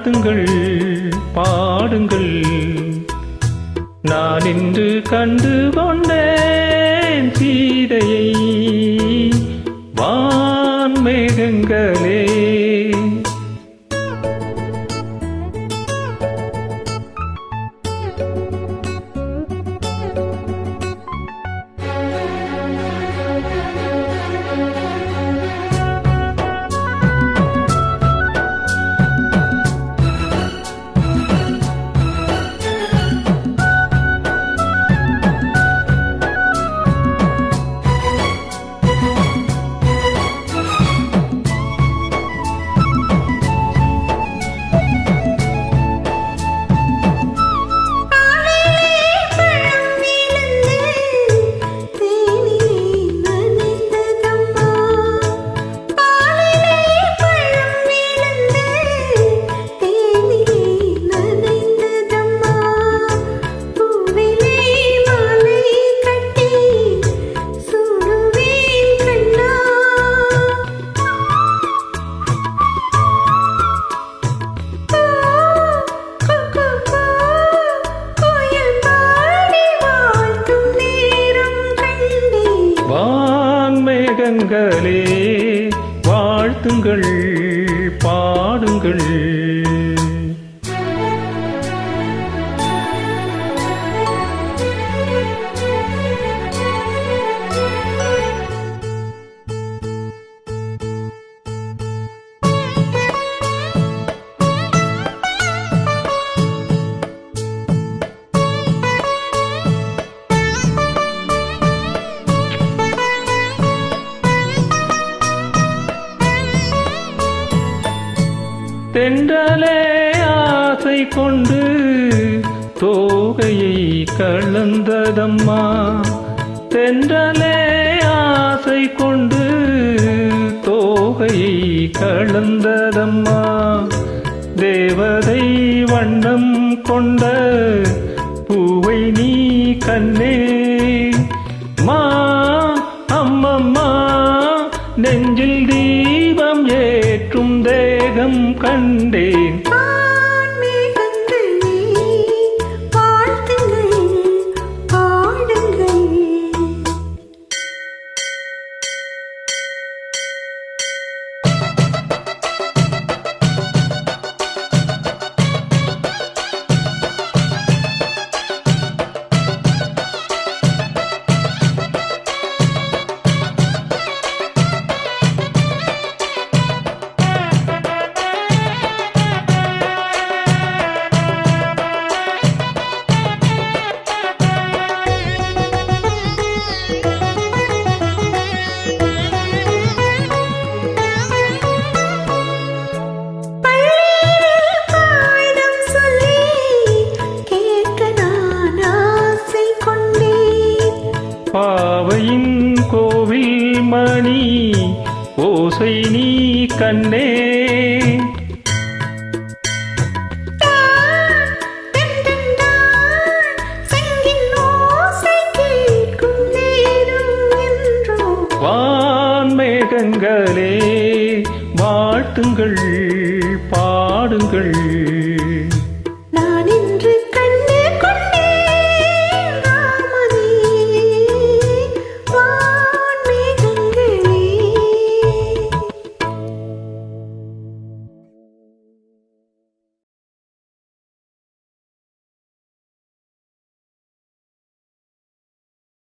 வாழ்த்துங்கள் பாடுங்கள். நான் இன்று கண்டு கொண்டேன் சீதையை. மகளே வாழ்த்துங்கள் பாடுங்கள். தென்றலே ஆசை கொண்டு தோகையை கலந்ததம்மா தென்றலே ஆசை கொண்டு தோகையை கலந்ததம்மா தேவதை வண்ணம் கொண்ட பூவை நீ கண்ணே. மா அம்மம்மா நெஞ்சில் தேகம் கண்டேன் கோதையின் கோவில் மணி ஓசை நீ கண்ணே. வான்மேகங்களே வாழ்த்துங்கள்.